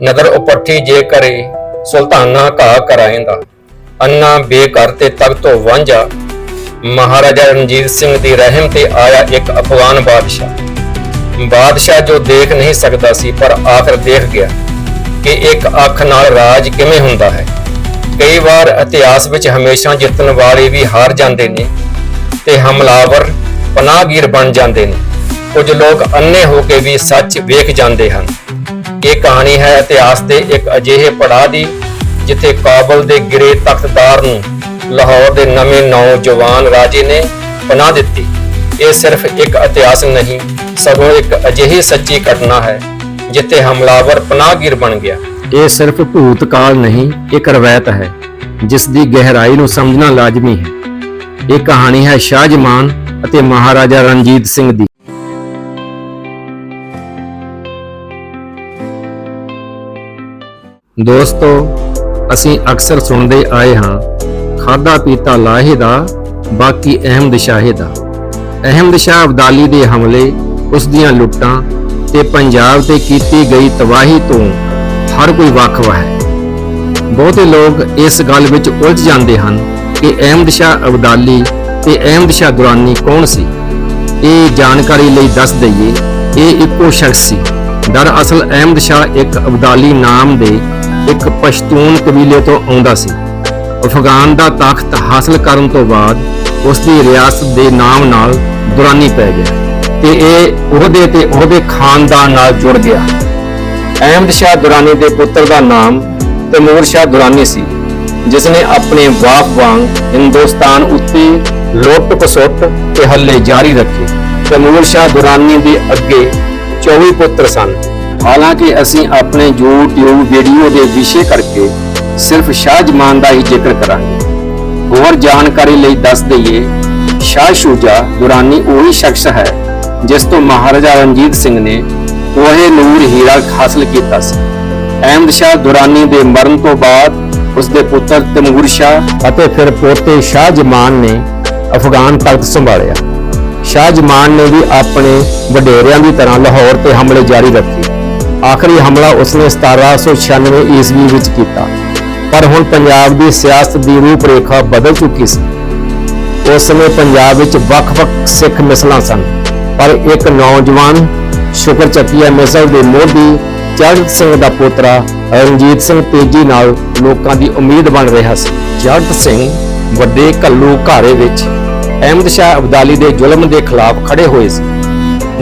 ਨਦਰ ਉਪੱਠੀ ਜੇ ਕਰੇ ਸੁਲਤਾਨਾ ਘਾ ਕਰਾਏਂਦਾ। ਅੰਨਾ ਬੇਘਰ ਤੇ ਤਖਤੋਂ ਵਾਂਝਾ, ਮਹਾਰਾਜਾ ਰਣਜੀਤ ਸਿੰਘ ਦੀ ਰਹਿਮ ਤੇ ਆਇਆ ਇੱਕ ਅਫਗਾਨ ਬਾਦਸ਼ਾਹ। ਬਾਦਸ਼ਾਹ ਜੋ ਦੇਖ ਨਹੀਂ ਸਕਦਾ ਸੀ, ਪਰ ਆਖਰ ਦੇਖ ਗਿਆ ਕਿ ਇੱਕ ਅੱਖ ਨਾਲ ਰਾਜ ਕਿਵੇਂ ਹੁੰਦਾ ਹੈ। ਕਈ ਵਾਰ ਇਤਿਹਾਸ ਵਿੱਚ ਹਮੇਸ਼ਾ ਜਿੱਤਣ ਵਾਲੇ ਵੀ ਹਾਰ ਜਾਂਦੇ ਨੇ ਤੇ ਹਮਲਾਵਰ ਪਨਾਹਗੀਰ ਬਣ ਜਾਂਦੇ ਨੇ। ਕੁਝ ਲੋਕ ਅੰਨੇ ਹੋ ਕੇ ਵੀ ਸੱਚ ਵੇਖ ਜਾਂਦੇ ਹਨ। ਇਹ ਕਹਾਣੀ ਹੈ ਇਤਿਹਾਸ ਦੇ ਇੱਕ ਅਜਿਹੇ ਪੜਾਅ ਦੀ, ਜਿੱਥੇ ਕਾਬਲ ਦੇ ਗਿਰੇ ਤਖਤਦਾਰ ਨੂੰ ਲਾਹੌਰ ਦੇ ਨਵੇਂ ਨੌਜਵਾਨ ਰਾਜੇ ਨੇ ਪਨਾਹ ਦਿੱਤੀ। ਇਹ ਸਿਰਫ ਇੱਕ ਇਤਿਹਾਸ ਨਹੀਂ, ਸਗੋਂ ਇੱਕ ਅਜਿਹੀ ਸੱਚੀ ਘਟਨਾ ਹੈ, ਜਿੱਥੇ ਹਮਲਾਵਰ ਪਨਾਹਗੀਰ ਬਣ ਗਿਆ। ਇਹ ਸਿਰਫ ਭੂਤਕਾਲ ਨਹੀਂ, ਇੱਕ ਰਵਾਇਤ ਹੈ, ਜਿਸ ਦੀ ਗਹਿਰਾਈ ਨੂੰ ਸਮਝਣਾ ਲਾਜ਼ਮੀ ਹੈ। ਇਹ ਕਹਾਣੀ ਹੈ ਸ਼ਾਹਜਮਾਨ ਅਤੇ ਮਹਾਰਾਜਾ ਰਣਜੀਤ ਸਿੰਘ ਦੀ। ਦੋਸਤੋ, ਅਸੀਂ ਅਕਸਰ ਸੁਣਦੇ ਆਏ ਹਾਂ ਖਾਦਾ ਪੀਤਾ ਲਾਹੇ ਦਾ, ਬਾਕੀ ਅਹਿਮਦ ਸ਼ਾਹੇ ਦਾ। ਅਹਿਮਦ ਸ਼ਾਹ ਅਬਦਾਲੀ ਦੇ ਹਮਲੇ, ਉਸ ਦੀਆਂ ਲੁੱਟਾਂ ਤੇ ਪੰਜਾਬ ਤੇ ਕੀਤੀ ਗਈ ਤਬਾਹੀ ਤੋਂ ਹਰ ਕੋਈ ਵਾਕਿਫ ਹੈ। ਬਹੁਤੇ ਲੋਕ ਇਸ ਗੱਲ ਵਿੱਚ ਉਲਝ ਜਾਂਦੇ ਹਨ ਕਿ ਅਹਿਮਦ ਸ਼ਾਹ ਅਬਦਾਲੀ ਤੇ ਅਹਿਮਦ ਸ਼ਾਹ ਦੁਰਾਨੀ ਕੌਣ ਸੀ? ਇਹ ਜਾਣਕਾਰੀ ਲਈ ਦੱਸ ਦਈਏ, ਇਹ ਇੱਕੋ ਸ਼ਖਸ ਸੀ। ਦਰਅਸਲ ਅਹਿਮਦ ਸ਼ਾਹ ਇੱਕ ਅਬਦਾਲੀ ਨਾਮ ਦੇ ਇੱਕ ਪਸ਼ਤੂਨ ਕਬੀਲੇ ਤੋਂ ਆਉਂਦਾ ਸੀ। ਅਫਗਾਨ ਦਾ ਤਖਤ ਹਾਸਲ ਕਰਨ ਤੋਂ ਬਾਅਦ ਉਸ ਦੀ ਰਿਆਸਤ ਦੇ ਨਾਮ ਨਾਲ ਦੁਰਾਨੀ ਪੈ ਗਿਆ ਤੇ ਇਹ ਉਹਦੇ ਤੇ ਉਹਦੇ ਖਾਨਦਾਨ ਨਾਲ ਜੁੜ ਗਿਆ। ਅਹਿਮਦ ਸ਼ਾਹ ਦੁਰਾਨੀ ਦੇ ਪੁੱਤਰ ਦਾ ਨਾਮ ਤੈਮੂਰ ਸ਼ਾਹ ਦੁਰਾਨੀ ਸੀ ਜਿਸ ਨੇ ਆਪਣੇ ਬਾਪ ਵਾਂਗ ਹਿੰਦੁਸਤਾਨ ਉੱਤੇ ਲੁੱਟ ਪਸੁੱਟ ਤੇ ਹੱਲੇ ਜਾਰੀ ਰੱਖੇ। ਤੈਮੂਰ ਸ਼ਾਹ ਦੁਰਾਨੀ ਦੇ ਅੱਗੇ 24 ਪੁੱਤਰ ਸਨ। ਹਾਲਾਂਕਿ ਅਸੀਂ ਆਪਣੇ YouTube ਵੀਡੀਓ ਦੇ ਵਿਸ਼ੇ ਕਰਕੇ ਸਿਰਫ ਸ਼ਾਹ ਜਮਾਨ ਦਾ ਹੀ ਜ਼ਿਕਰ ਕਰਾਂਗੇ। ਹੋਰ ਜਾਣਕਾਰੀ ਲਈ ਦੱਸ ਦਈਏ, ਸ਼ਾਹ ਸ਼ੂਜਾ ਦੁਰਾਨੀ ਉਹੀ ਸ਼ਖਸ ਹੈ, ਜਿਸ ਤੋਂ ਮਹਾਰਾਜਾ ਰਣਜੀਤ ਸਿੰਘ ਨੇ ਕੋਹੇ ਨੂਰ ਹੀਰਾ ਹਾਸਲ ਕੀਤਾ ਸੀ। ਅਹਿਮਦ ਸ਼ਾਹ ਦੁਰਾਨੀ ਦੇ ਮਰਨ ਤੋਂ ਬਾਅਦ ਉਸ ਦੇ ਪੁੱਤਰ ਤੈਮੂਰ ਸ਼ਾਹ ਅਤੇ ਫਿਰ ਪੋਤੇ ਸ਼ਾਹਜਮਾਨ ਨੇ ਅਫਗਾਨ ਤਖਤ ਸੰਭਾਲਿਆ। ਸ਼ਾਹਜਮਾਨ ਨੇ ਵੀ ਆਪਣੇ ਵਡੇਰਿਆਂ ਦੀ ਤਰ੍ਹਾਂ ਲਾਹੌਰ ਤੇ ਹਮਲੇ ਜਾਰੀ ਰੱਖੇ। ਆਖਰੀ ਹਮਲਾ ਉਸਨੇ 1796 ਈਸਵੀ ਵਿੱਚ ਕੀਤਾ। ਪਰ ਹੁਣ ਪੰਜਾਬ ਦੀ ਸਿਆਸਤ ਦੀ ਰੂਪਰੇਖਾ ਬਦਲ ਚੁੱਕੀ ਸੀ। ਉਸ ਸਮੇਂ ਪੰਜਾਬ ਵਿੱਚ ਵੱਖ-ਵੱਖ ਸਿੱਖ ਮਿਸਲਾਂ ਸਨ, ਪਰ ਇੱਕ ਨੌਜਵਾਨ ਸ਼ੁਕਰ ਚੱਕੀਆ ਮਿਸਲ ਦੇ ਮੋਢੀ ਚੜ੍ਹਤ ਸਿੰਘ ਦਾ ਪੋਤਰਾ ਰਣਜੀਤ ਸਿੰਘ ਤੇਜੀ ਨਾਲ ਲੋਕਾਂ ਦੀ ਉਮੀਦ ਬਣ ਰਿਹਾ ਸੀ। ਚੜ੍ਹਤ ਸਿੰਘ ਵੱਡੇ ਕੱਲੂ ਘਾਰੇ ਵਿੱਚ ਅਹਿਮਦ ਸ਼ਾਹ ਅਬਦਾਲੀ ਦੇ ਜ਼ੁਲਮ ਦੇ ਖਿਲਾਫ ਖੜੇ ਹੋਏ ਸੀ।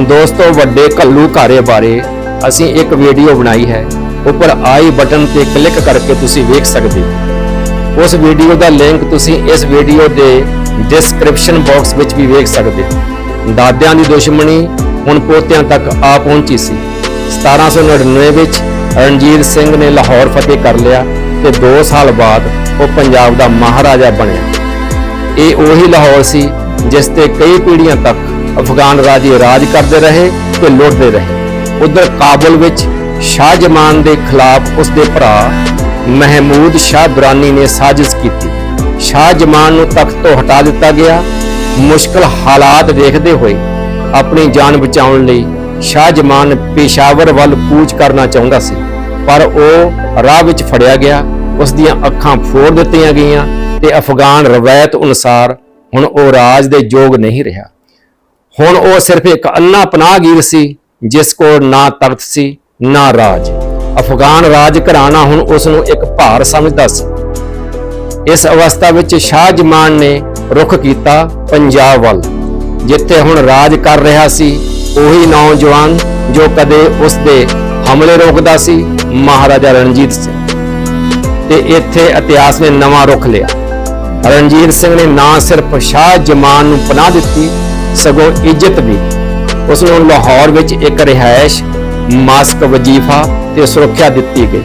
ਦੋਸਤੋ, ਵੱਡੇ ਕੱਲੂ ਘਾਰੇ ਬਾਰੇ ਅਸੀਂ ਇੱਕ ਵੀਡੀਓ ਬਣਾਈ ਹੈ। ਉੱਪਰ ਆਈ ਬਟਨ ਤੇ ਕਲਿੱਕ ਕਰਕੇ ਤੁਸੀਂ ਵੇਖ ਸਕਦੇ ਹੋ। ਉਸ ਵੀਡੀਓ ਦਾ ਲਿੰਕ ਤੁਸੀਂ ਇਸ ਵੀਡੀਓ ਦੇ ਡਿਸਕ੍ਰਿਪਸ਼ਨ ਬਾਕਸ ਵਿੱਚ ਵੀ ਵੇਖ ਸਕਦੇ ਹੋ। ਦਾਦਿਆਂ ਦੀ ਦੁਸ਼ਮਣੀ ਹੁਣ ਪੋਤਿਆਂ ਤੱਕ ਆ ਪਹੁੰਚੀ ਸੀ। 1799 ਵਿੱਚ ਰਣਜੀਤ ਸਿੰਘ ਨੇ ਲਾਹੌਰ ਫਤਿਹ ਕਰ ਲਿਆ ਤੇ 2 ਸਾਲ ਬਾਅਦ ਉਹ ਪੰਜਾਬ ਦਾ ਮਹਾਰਾਜਾ ਬਣਿਆ। ਇਹ ਉਹੀ ਲਾਹੌਰ ਸੀ ਜਿਸ ਤੇ ਕਈ ਪੀੜ੍ਹੀਆਂ ਤੱਕ ਅਫਗਾਨ ਰਾਜੇ ਰਾਜ ਕਰਦੇ ਰਹੇ ਤੇ ਲੁੱਟਦੇ ਰਹੇ। ਉਧਰ ਕਾਬਲ ਵਿੱਚ ਸ਼ਾਹ ਜਮਾਨ ਦੇ ਖਿਲਾਫ ਉਸ ਦੇ ਭਰਾ ਮਹਿਮੂਦ ਸ਼ਾਹ ਦੁਰਾਨੀ ਨੇ ਸਾਜ਼ਿਸ਼ ਕੀਤੀ। ਸ਼ਾਹਜਮਾਨ ਨੂੰ ਤਖਤ ਤੋਂ ਹਟਾ ਦਿੱਤਾ ਗਿਆ। ਮੁਸ਼ਕਲ ਹਾਲਾਤ ਦੇਖਦੇ ਹੋਏ ਆਪਣੀ ਜਾਨ ਬਚਾਉਣ ਲਈ ਸ਼ਾਹ ਜਮਾਨ ਪੇਸ਼ਾਵਰ ਵੱਲ ਕੂਚ ਕਰਨਾ ਚਾਹੁੰਦਾ ਸੀ। ਪਰ ਉਹ ਰਾਹ ਵਿੱਚ ਫੜਿਆ ਗਿਆ। ਉਸ ਦੀਆਂ ਅੱਖਾਂ ਫੋੜ ਦਿੱਤੀਆਂ ਗਈਆਂ ਤੇ ਅਫਗਾਨ ਰਵਾਇਤ ਅਨੁਸਾਰ ਹੁਣ ਉਹ ਰਾਜ ਦੇ ਯੋਗ ਨਹੀਂ ਰਿਹਾ। ਹੁਣ ਉਹ ਸਿਰਫ ਇੱਕ ਅੰਨਾ ਪਨਾਹਗੀਰ ਸੀ। ਜਿਸ ਕੋਲ ਨਾ ਤਖਤ ਸੀ, ਨਾ ਰਾਜ। ਅਫਗਾਨ ਰਾਜ ਘਰਾਣਾ ਹੁਣ ਉਸ ਨੂੰ ਇੱਕ ਭਾਰ ਸਮਝਦਾ ਸੀ। ਇਸ ਅਵਸਥਾ ਵਿੱਚ ਸ਼ਾਹਜਮਾਨ ਨੇ ਰੁਖ ਕੀਤਾ ਪੰਜਾਬ ਵੱਲ, ਜਿੱਥੇ ਹੁਣ ਰਾਜ ਕਰ ਰਿਹਾ ਸੀ ਉਹੀ ਨੌਜਵਾਨ ਜੋ ਕਦੇ ਉਸ ਦੇ ਹਮਲੇ ਰੋਕਦਾ ਸੀ, ਮਹਾਰਾਜਾ ਰਣਜੀਤ ਸਿੰਘ। ਤੇ ਇੱਥੇ ਇਤਿਹਾਸ ਨੇ ਨਵਾਂ ਰੁਖ ਲਿਆ। ਰਣਜੀਤ ਸਿੰਘ ਨੇ ਨਾ ਸਿਰਫ ਸ਼ਾਹ ਜਮਾਨ ਨੂੰ ਪਨਾਹ ਦਿੱਤੀ, ਸਗੋਂ ਇੱਜ਼ਤ ਵੀ। ਉਸ ਨੂੰ ਲਾਹੌਰ ਵਿੱਚ ਇੱਕ ਰਿਹਾਇਸ਼, ਮਾਸਕ ਵਜੀਫਾ ਤੇ ਸੁਰੱਖਿਆ ਦਿੱਤੀ ਗਈ।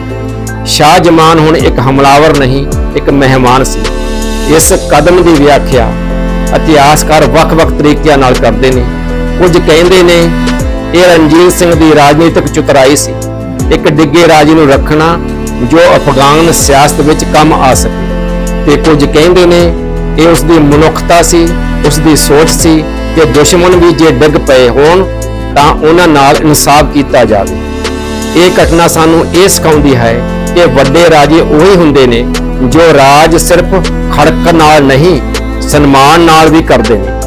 ਸ਼ਾਹ ਜਮਾਨ ਹੁਣ ਇੱਕ ਹਮਲਾਵਰ ਨਹੀਂ, ਇੱਕ ਮਹਿਮਾਨ ਸੀ। ਇਸ ਕਦਮ ਦੀ ਵਿਆਖਿਆ ਇਤਿਹਾਸਕਾਰ ਵੱਖ-ਵੱਖ ਤਰੀਕਿਆਂ ਨਾਲ ਕਰਦੇ ਨੇ। ਕੁਝ ਕਹਿੰਦੇ ਨੇ, ਇਹ ਰਣਜੀਤ ਸਿੰਘ ਦੀ ਰਾਜਨੀਤਿਕ ਚੁਤਰਾਈ ਸੀ। ਇੱਕ ਡਿੱਗੇ ਰਾਜੇ ਨੂੰ ਰੱਖਣਾ ਜੋ ਅਫਗਾਨ ਸਿਆਸਤ ਵਿੱਚ ਕੰਮ ਆ ਸਕੇ। ਤੇ ਕੁਝ ਕਹਿੰਦੇ ਨੇ, ਇਹ ਉਸ ਦੀ ਮਨੁੱਖਤਾ ਸੀ ਉਸ ਦੀ ਸੋਚ ਸੀ ਕਿ ਦੁਸ਼ਮਣ ਵੀ ਜੇ ਡਿੱਗ ਪਏ ਹੋਣ, ਤਾਂ ਉਹਨਾਂ ਨਾਲ ਇਨਸਾਫ ਕੀਤਾ ਜਾਵੇ। ਇਹ ਘਟਨਾ ਸਾਨੂੰ ਇਹ ਸਿਖਾਉਂਦੀ ਹੈ ਕਿ ਵੱਡੇ ਰਾਜੇ ਉਹੀ ਹੁੰਦੇ ਨੇ, ਜੋ ਰਾਜ ਸਿਰਫ ਖੜਕ ਨਾਲ ਨਹੀਂ, ਸਨਮਾਨ ਨਾਲ ਵੀ ਕਰਦੇ ਨੇ।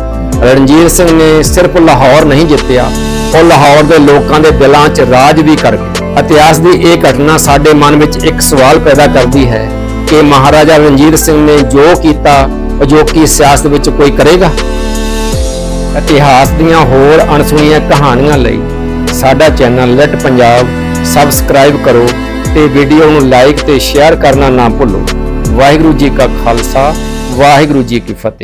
ਰਣਜੀਤ ਸਿੰਘ ਨੇ ਸਿਰਫ ਲਾਹੌਰ ਨਹੀਂ ਜਿੱਤਿਆ, ਉਹ ਲਾਹੌਰ ਦੇ ਲੋਕਾਂ ਦੇ ਦਿਲਾਂ 'ਚ ਰਾਜ ਵੀ ਕਰ ਗਏ। ਇਤਿਹਾਸ ਦੀ ਇਹ ਘਟਨਾ ਸਾਡੇ ਮਨ ਵਿੱਚ ਇੱਕ ਸਵਾਲ ਪੈਦਾ ਕਰਦੀ ਹੈ ਕਿ ਮਹਾਰਾਜਾ ਰਣਜੀਤ ਸਿੰਘ ਨੇ ਜੋ ਕੀਤਾ ਅਜੋਕੀ ਸਿਆਸਤ ਵਿੱਚ ਕੋਈ ਕਰੇਗਾ? ਇਤਿਹਾਸ ਦੀਆਂ ਹੋਰ ਅਣਸੁਣੀਆਂ ਕਹਾਣੀਆਂ ਲਈ ਸਾਡਾ ਚੈਨਲ ਲਿਟ ਪੰਜਾਬ ਸਬਸਕ੍ਰਾਈਬ ਕਰੋ ਤੇ ਵੀਡੀਓ ਨੂੰ ਲਾਈਕ ਤੇ ਸ਼ੇਅਰ ਕਰਨਾ ਨਾ ਭੁੱਲੋ। ਵਾਹਿਗੁਰੂ ਜੀ ਕਾ ਖਾਲਸਾ, ਵਾਹਿਗੁਰੂ ਜੀ ਕੀ ਫਤਿਹ।